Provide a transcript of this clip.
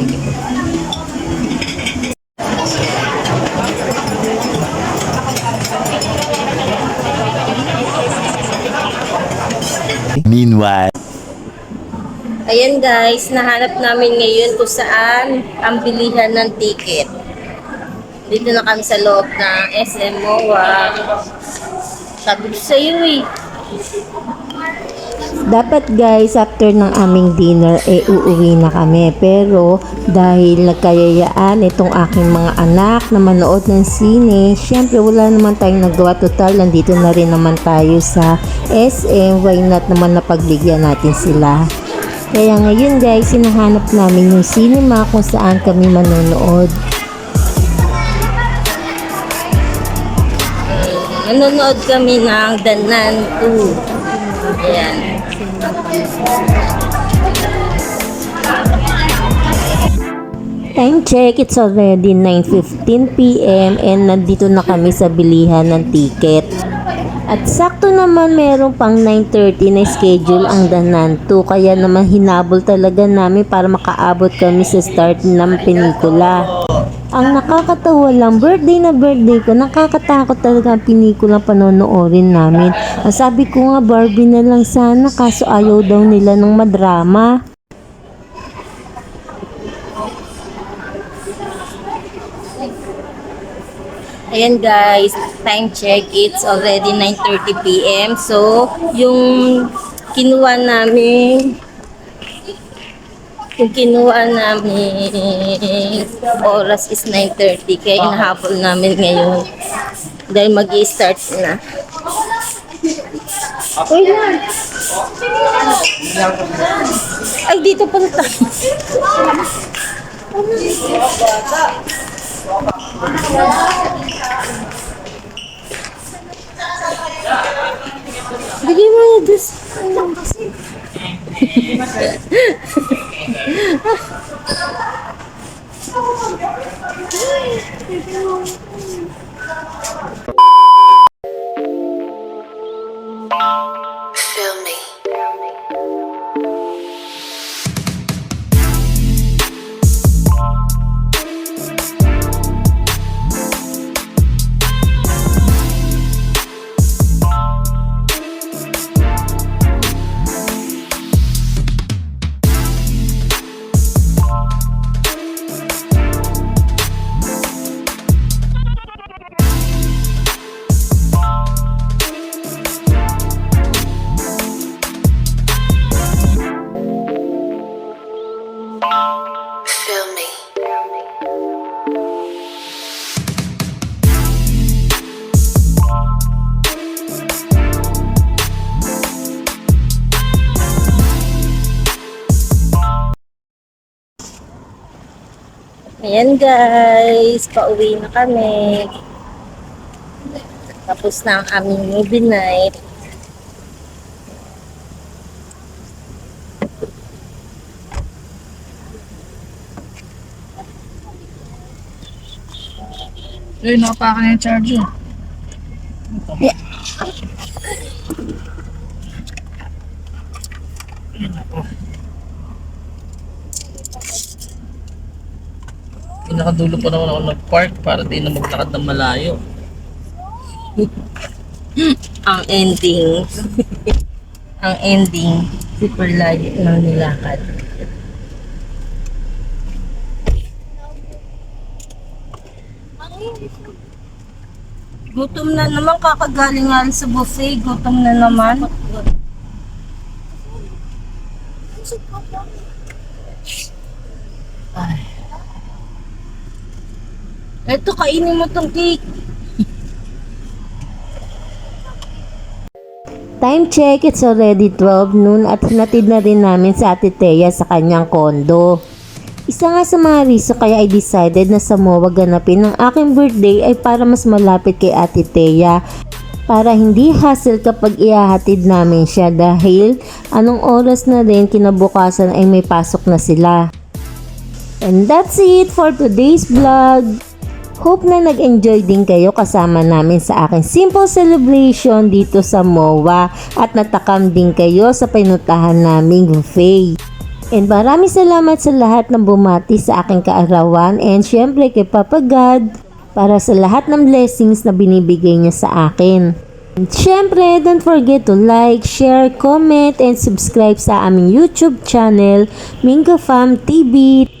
Sige. Meanwhile. Ayan guys, nahanap namin ngayon kung saan ang bilihan ng ticket. Dito na kami sa loob ng SM MOA. Sabi ko sa eh. Dapat guys, after ng aming dinner, eh uuwi na kami. Pero dahil nagkayayaan itong aking mga anak na manood ng sine, syempre wala naman tayong nagawa total. Nandito na rin naman tayo sa SM. Why not naman napagbigyan natin sila. Kaya ngayon guys, hinahanap namin yung cinema kung saan kami manonood. Nanonood kami ng The Nun 2. Ayan. Time check, it's already 9.15pm and nandito na kami sa bilihan ng ticket. At sakto naman meron pang 9.30 na schedule ang Danan 2 kaya naman hinabol talaga namin para makaabot kami sa start ng pelikula. Ang nakakatawa lang, birthday na birthday ko, nakakatakot talaga ang pelikula panonoorin namin. Sabi ko nga Barbie na lang sana kaso ayaw daw nila ng madrama. Ayan guys, time check, it's already 9.30 p.m. So, yung kinuha namin, yung kinuha namin oras is 9.30 kaya inahabol namin ngayon dahil mag start na. Uy! Ay, dito pala tayo. Bigay mo na dos. Feel Ayan guys, pauwi na kami. Tapos na ang aming movie night. Eh, nakapakan na yung charger. Pinakadulo pa naman ako nag-park para di na maglakad ng malayo. Ang ending. ang ending, super layo ng nilakad. Gutom na naman, kakagaling nga sa buffet. Gutom na naman. Ay. Eto, kainin mo tong cake. Time check, it's already 12 noon at hinatid na rin namin sa Ate Thea sa kanyang kondo. Isa nga sa mga reason kaya I decided na sa MOA ganapin ang aking birthday ay para mas malapit kay Ate Thea. Para hindi hassle kapag ihahatid namin siya dahil anong oras na rin kinabukasan ay may pasok na sila. And that's it for today's vlog. Hope na nag-enjoy din kayo kasama namin sa aking simple celebration dito sa MOA at natakam din kayo sa pinuntahan naming buffet. And maraming salamat sa lahat ng bumati sa aking kaarawan and syempre kay Papa God para sa lahat ng blessings na binibigay niya sa akin. And syempre, don't forget to like, share, comment, and subscribe sa aming YouTube channel, Minga Fam TV.